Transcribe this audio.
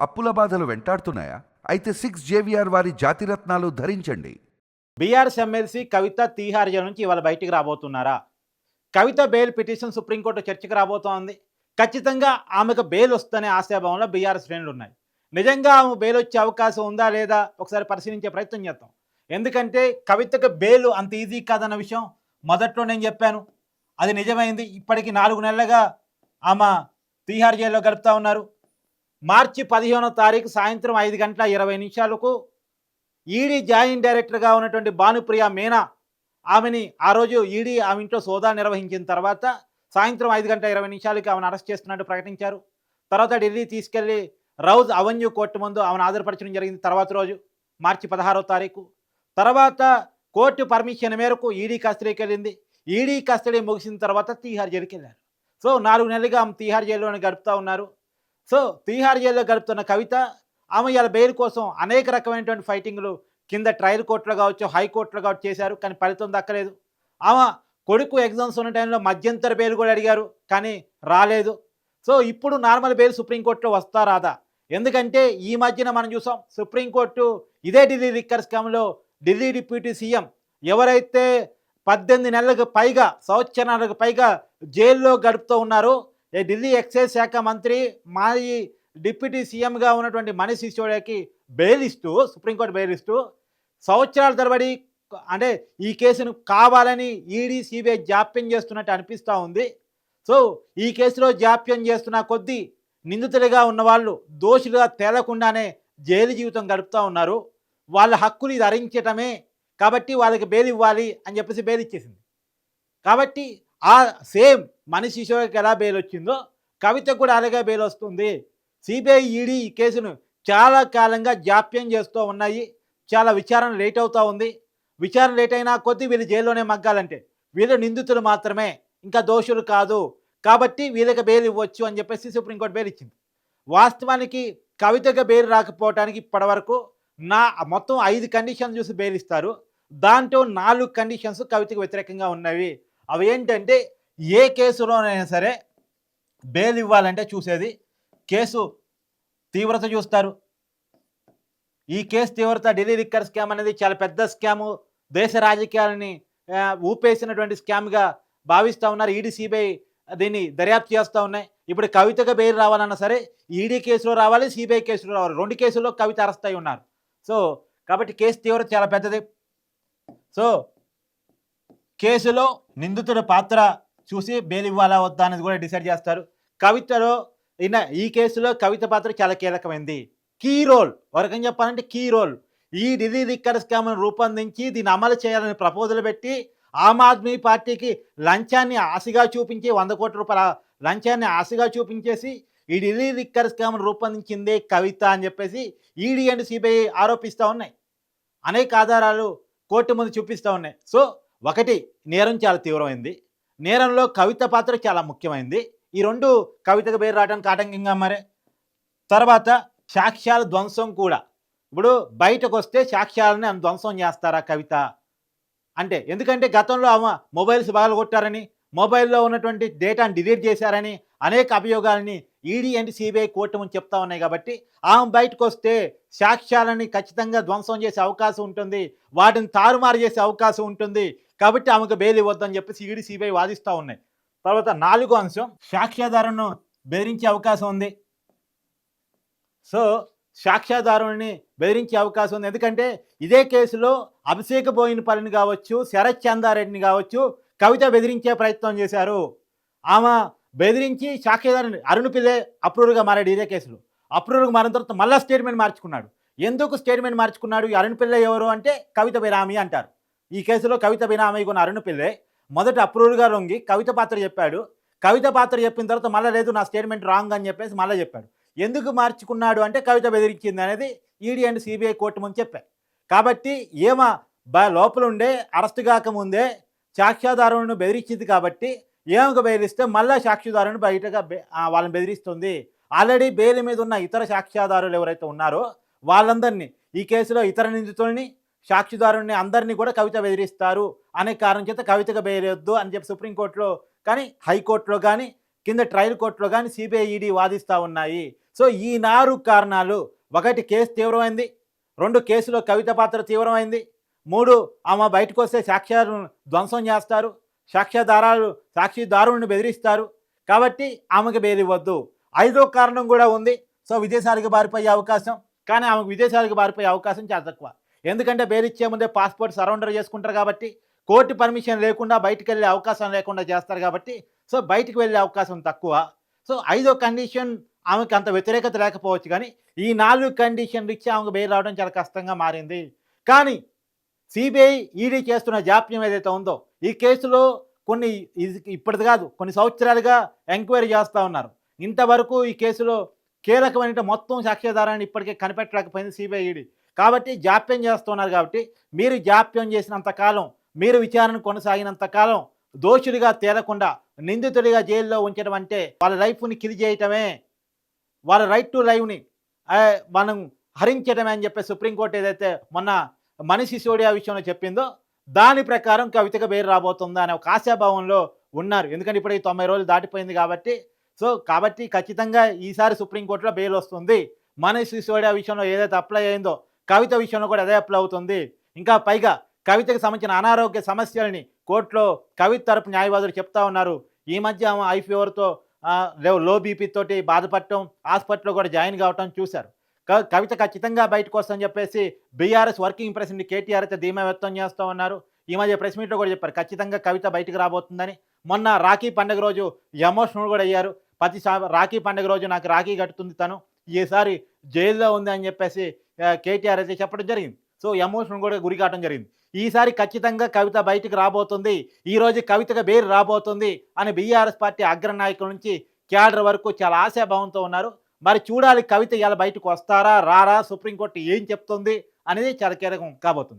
అప్పుల బాధలు వెంటాడుతున్నాయా? అయితే సిక్స్ జేవిఆర్ వారి జాతిరత్నాలు ధరించండి. BRS MLC Kavitha Tihar jail నుంచి ఇవాళ బయటికి రాబోతున్నారా? Kavitha bail petition supreme court చర్చకు రాబోతోంది. ఖచ్చితంగా ఆమెకు బెయిల్ వస్తుందనే ఆశాభావంలో బీఆర్ఎస్ శ్రేణులు ఉన్నాయి. నిజంగా ఆమె బెయిల్ వచ్చే అవకాశం ఉందా లేదా ఒకసారి పరిశీలించే ప్రయత్నం చేద్దాం. ఎందుకంటే కవితకు బెయిల్ అంత ఈజీ కాదన్న విషయం మొదట్లో నేను చెప్పాను. అది నిజమైంది. ఇప్పటికి నాలుగు నెలలుగా ఆమె తీహార్ జైల్లో గడుపుతా ఉన్నారు. మార్చి పదిహేనో తారీఖు సాయంత్రం ఐదు గంటల ఇరవై నిమిషాలకు ఈడీ జాయింట్ డైరెక్టర్గా ఉన్నటువంటి భానుప్రియ మీనా ఆమెని ఆ రోజు ఈడీ ఆమె ఇంట్లో సోదా నిర్వహించిన తర్వాత సాయంత్రం ఐదు గంటల ఇరవై నిమిషాలకి ఆమెను అరెస్ట్ చేస్తున్నట్టు ప్రకటించారు. తర్వాత ఢిల్లీ తీసుకెళ్ళి రౌజ్ అవెన్యూ కోర్టు ముందు ఆమెను ఆధారపరచడం జరిగింది తర్వాత రోజు మార్చి పదహారో తారీఖు. తర్వాత కోర్టు పర్మిషన్ మేరకు ఈడీ కస్టడీకి వెళ్ళింది. ఈడీ కస్టడీ ముగిసిన తర్వాత తీహార్ జైలుకి వెళ్ళారు సో నాలుగు నెలలుగా ఆమె తీహార్ జైల్లోనే గడుపుతూ ఉన్నారు. సో తీహార్ జైల్లో గడుపుతున్న కవిత ఆమె ఇలా బెయిల్ కోసం అనేక రకమైనటువంటి ఫైటింగ్లు కింద ట్రయల్ కోర్టులో కావచ్చు హైకోర్టులో కావచ్చు చేశారు కానీ ఫలితం దక్కలేదు. ఆమె కొడుకు ఎగ్జామ్స్ ఉన్న టైంలో మధ్యంతర బెయిల్ కూడా అడిగారు కానీ రాలేదు. సో ఇప్పుడు నార్మల్ బెయిల్ సుప్రీంకోర్టులో వస్తా రాదా? ఎందుకంటే ఈ మధ్యన మనం చూసాం సుప్రీంకోర్టు ఇదే ఢిల్లీ లిక్కర్ స్కామ్లో ఢిల్లీ డిప్యూటీ సీఎం ఎవరైతే పద్దెనిమిది నెలలకు పైగా సంవత్సరాలకు పైగా జైల్లో గడుపుతూ ఉన్నారో ఢిల్లీ ఎక్సైజ్ శాఖ మంత్రి మాజీ డిప్యూటీ సీఎంగా ఉన్నటువంటి మనీష్ సిసోడియాకి బెయిల్ ఇస్తూ సుప్రీంకోర్టు బెయిల్ ఇస్తూ సంవత్సరాల తరబడి అంటే ఈ కేసును కావాలని ఈడీ సిబిఐ జాప్యం చేస్తున్నట్టు అనిపిస్తూ ఉంది. సో ఈ కేసులో జాప్యం చేస్తున్న కొద్దీ నిందితులుగా ఉన్నవాళ్ళు దోషులుగా తేలకుండానే జైలు జీవితం గడుపుతూ ఉన్నారు. వాళ్ళ హక్కులు ఇది హరించటమే కాబట్టి వాళ్ళకి బెయిల్ ఇవ్వాలి అని చెప్పేసి బెయిల్ ఇచ్చేసింది. కాబట్టి ఆ సేమ్ మనిషి శిశువుకి ఎలా బెయిల్ వచ్చిందో కవిత కూడా అలాగే బెయిల్ వస్తుంది సిబిఐ ఈడీ ఈ కేసును చాలా కాలంగా జాప్యం చేస్తూ ఉన్నాయి. చాలా విచారణ లేట్ అవుతూ ఉంది. విచారణ లేట్ అయినా కొద్దీ వీళ్ళు జైల్లోనే మగ్గాలంటే వీళ్ళు నిందితులు మాత్రమే ఇంకా దోషులు కాదు. కాబట్టి వీళ్ళకి బెయిల్ ఇవ్వచ్చు అని చెప్పేసి సుప్రీంకోర్టు బెయిల్ ఇచ్చింది వాస్తవానికి కవితగా బెయిల్ రాకపోవడానికి ఇప్పటివరకు నా మొత్తం ఐదు కండిషన్స్ చూసి బెయిల్ ఇస్తారు దాంట్లో నాలుగు కండిషన్స్ కవితకు వ్యతిరేకంగా ఉన్నవి. అవి ఏంటంటే ఏ కేసులోనైనా సరే బెయిల్ ఇవ్వాలంటే చూసేది కేసు తీవ్రత చూస్తారు. ఈ కేసు తీవ్రత ఢిల్లీ లిక్కర్ స్కామ్ అనేది చాలా పెద్ద స్కాము. దేశ రాజకీయాలని ఊపేసినటువంటి స్కామ్గా భావిస్తూ ఉన్నారు. ఈడీ సిబిఐ దీన్ని దర్యాప్తు చేస్తూ ఉన్నాయి. ఇప్పుడు కవితగా బెయిల్ రావాలన్నా సరే ఈడీ కేసులో రావాలి సిబిఐ కేసులో రావాలి. రెండు కేసుల్లో కవిత అరెస్ట్ అయి ఉన్నారు. సో కాబట్టి కేసు తీవ్రత చాలా పెద్దది. సో కేసులో నిందితుడి పాత్ర చూసి బెయిల్ ఇవ్వాలా వద్దా అనేది కూడా డిసైడ్ చేస్తారు. కవితలో ఈయన ఈ కేసులో కవిత పాత్ర చాలా కీలకమైంది. కీ రోల్ వరకం చెప్పాలంటే కీ రోల్. ఈ ఢిల్లీ రిక్కర్ స్కామ్ను రూపొందించి దీన్ని అమలు చేయాలని ప్రపోజల్ పెట్టి ఆమ్ ఆద్మీ పార్టీకి లంచాన్ని ఆశగా చూపించి వంద కోట్ల రూపాయల లంచాన్ని ఆశగా చూపించేసి ఈ ఢిల్లీ రిక్కర్ స్కామ్ను రూపొందించిందే కవిత అని చెప్పేసి ఈడీ అండ్ సిబిఐ ఆరోపిస్తూ ఉన్నాయి. అనేక ఆధారాలు కోర్టు ముందు చూపిస్తూ ఉన్నాయి. సో ఒకటి నేరం చాలా తీవ్రమైంది. నేరంలో కవిత పాత్ర చాలా ముఖ్యమైంది. ఈ రెండు కవితకు పేరు రావడానికి ఆటంకంగా మరే. తర్వాత సాక్ష్యాల ధ్వంసం కూడా. ఇప్పుడు బయటకు వస్తే సాక్ష్యాలని ఆమె ధ్వంసం చేస్తారా కవిత? అంటే ఎందుకంటే గతంలో ఆమె మొబైల్స్ బాగా కొట్టారని మొబైల్లో ఉన్నటువంటి డేటాను డిలీట్ చేశారని అనేక అభియోగాలని ఈడీ అండ్ సిబిఐ కోర్టు ముందు చెప్తా ఉన్నాయి కాబట్టి ఆమె బయటకు వస్తే సాక్ష్యాలని ఖచ్చితంగా ధ్వంసం చేసే అవకాశం ఉంటుంది. వాటిని తారుమారు చేసే అవకాశం ఉంటుంది. కాబట్టి ఆమెకు బెయిల్ ఇవ్వద్దని చెప్పేసి ఈడీ సిబిఐ వాదిస్తూ ఉన్నాయి. తర్వాత నాలుగో అంశం సాక్ష్యాధారులను బెదిరించే అవకాశం ఉంది. సో సాక్ష్యాధారుల్ని బెదిరించే అవకాశం ఉంది. ఎందుకంటే ఇదే కేసులో అభిషేక్ బోయినపల్లిని కావచ్చు శరత్ చందారెడ్డిని కావచ్చు కవిత బెదిరించే ప్రయత్నం చేశారు. ఆమె బెదిరించి సాక్ష్యాధారుని అరుణ్ పిల్లే అప్రూవ్గా మారాడు ఇదే కేసులో. అప్రూవ్గా మారిన తర్వాత మళ్ళీ స్టేట్మెంట్ మార్చుకున్నాడు. ఎందుకు స్టేట్మెంట్ మార్చుకున్నాడు? ఈ అరుణ్ పిల్ల ఎవరు అంటే కవిత బినామీ అంటారు. ఈ కేసులో కవిత బినామీ ఉన్న అరుణ్ పిల్లే మొదట అప్రూవ్గా లొంగి కవిత పాత్ర చెప్పాడు. కవిత పాత్ర చెప్పిన తర్వాత మళ్ళీ లేదు నా స్టేట్మెంట్ రాంగ్ అని చెప్పేసి మళ్ళీ చెప్పాడు. ఎందుకు మార్చుకున్నాడు అంటే కవిత బెదిరించింది అనేది ఈడీ అండ్ సిబిఐ కోర్టు ముందు చెప్పారు. కాబట్టి ఏమ బ లోపల ఉండే అరెస్ట్ కాకముందే సాక్ష్యాధారులను బెదిరించింది కాబట్టి ఏమకు బెదిరిస్తే మళ్ళీ సాక్షిదారుని బయటగా వాళ్ళని బెదిరిస్తుంది. ఆల్రెడీ బెయిల్ మీద ఉన్న ఇతర సాక్ష్యాధారులు ఎవరైతే ఉన్నారో వాళ్ళందరినీ ఈ కేసులో ఇతర నిందితుల్ని సాక్షిదారుని అందరినీ కూడా కవిత బెదిరిస్తారు. అనే కారణం చేత కవితగా బెదిరొద్దు అని చెప్పి సుప్రీంకోర్టులో కానీ హైకోర్టులో కానీ కింద ట్రయల్ కోర్టులో కానీ సిబిఐఈడి వాదిస్తూ ఉన్నాయి. సో ఈ నాలుగు కారణాలు ఒకటి కేసు తీవ్రమైంది రెండు కేసులో కవిత పాత్ర తీవ్రమైంది మూడు ఆమె బయటకు వస్తే సాక్ష్యాలను ధ్వంసం చేస్తారు సాక్ష్యాధారాలు సాక్షిదారులను బెదిరిస్తారు కాబట్టి ఆమెకు బెదిరివ్వద్దు. ఐదో కారణం కూడా ఉంది సో విదేశాలకు పారిపోయే అవకాశం కానీ ఆమెకు విదేశాలకు పారిపోయే అవకాశం చాలా తక్కువ. ఎందుకంటే బెయిల్ ఇచ్చే ముందే పాస్పోర్ట్ సరౌండర్ చేసుకుంటారు కాబట్టి కోర్టు పర్మిషన్ లేకుండా బయటికి వెళ్ళే అవకాశం లేకుండా చేస్తారు కాబట్టి సో బయటికి వెళ్ళే అవకాశం తక్కువ. సో ఐదో కండిషన్ ఆమెకి అంత వ్యతిరేకత లేకపోవచ్చు కానీ ఈ నాలుగు కండిషన్లు ఇచ్చి ఆమెకు బెయిల్ రావడం చాలా కష్టంగా మారింది. కానీ సిబిఐ ఈడీ చేస్తున్న జాప్యం ఏదైతే ఉందో ఈ కేసులో కొన్ని ఇది ఇప్పటిది కాదు కొన్ని సంవత్సరాలుగా ఎంక్వైరీ చేస్తూ ఉన్నారు. ఇంతవరకు ఈ కేసులో కీలకమైన మొత్తం సాక్ష్యాధారాన్ని ఇప్పటికే కనిపెట్టలేకపోయింది సిబిఐ ఈడీ. కాబట్టి జాప్యం చేస్తున్నారు కాబట్టి మీరు జాప్యం చేసినంత కాలం మీరు విచారణ కొనసాగినంత కాలం దోషుడిగా తేలకుండా నిందితుడిగా జైల్లో ఉంచడం అంటే వాళ్ళ లైఫ్ని కిల్ చేయటమే వాళ్ళ రైట్ టు లైవ్ని మనం హరించడమే అని చెప్పి సుప్రీంకోర్టు ఏదైతే మొన్న మనిషి సిసోడియా విషయంలో చెప్పిందో దాని ప్రకారం కవితకు బెయిల్ రాబోతుందా అనే ఒక ఆశాభావంలో ఉన్నారు. ఎందుకంటే ఇప్పుడు ఈ తొంభై రోజులు దాటిపోయింది కాబట్టి సో కాబట్టి ఖచ్చితంగా ఈసారి సుప్రీంకోర్టులో బెయిల్ వస్తుంది. మనీష్ సిసోడియా విషయంలో ఏదైతే అప్లై అయిందో కవిత విషయంలో కూడా అదే అప్లై అవుతుంది. ఇంకా పైగా కవితకు సంబంధించిన అనారోగ్య సమస్యల్ని కోర్టులో కవిత తరపు న్యాయవాదులు చెప్తా ఉన్నారు. ఈ మధ్య ఆమె ఐ ఫీవర్తో లో బీపీ తోటి బాధపడటం హాస్పిటల్లో కూడా జాయిన్ కావటం చూశారు. కవిత ఖచ్చితంగా బయటకు వస్తుందని చెప్పేసి బీఆర్ఎస్ వర్కింగ్ ప్రెసిడెంట్ కేటీఆర్ అయితే ధీమా వ్యక్తం చేస్తూ ఉన్నారు. ఈ మధ్య ప్రెస్ మీట్లో కూడా చెప్పారు ఖచ్చితంగా కవిత బయటకు రాబోతుందని. మొన్న రాఖీ పండుగ రోజు ఎమోషనల్ కూడా అయ్యారు. ప్రతి రాఖీ పండుగ రోజు నాకు రాఖీ కట్టుతుంది తను. ఈసారి జైల్లో ఉంది అని చెప్పేసి కేటీఆర్ అయితే చెప్పడం జరిగింది. సో ఎమోషన్ కూడా గురి కావడం జరిగింది. ఈసారి ఖచ్చితంగా కవిత బయటకు రాబోతుంది. ఈరోజు కవితగా బేరు రాబోతుంది అని బీఆర్ఎస్ పార్టీ అగ్ర నాయకుల నుంచి క్యాడర్ వరకు చాలా ఆశాభావంతో ఉన్నారు. మరి చూడాలి కవిత ఇలా బయటకు వస్తారా రారా సుప్రీంకోర్టు ఏం చెప్తుంది అనేది చాలా కీలకం కాబోతుంది.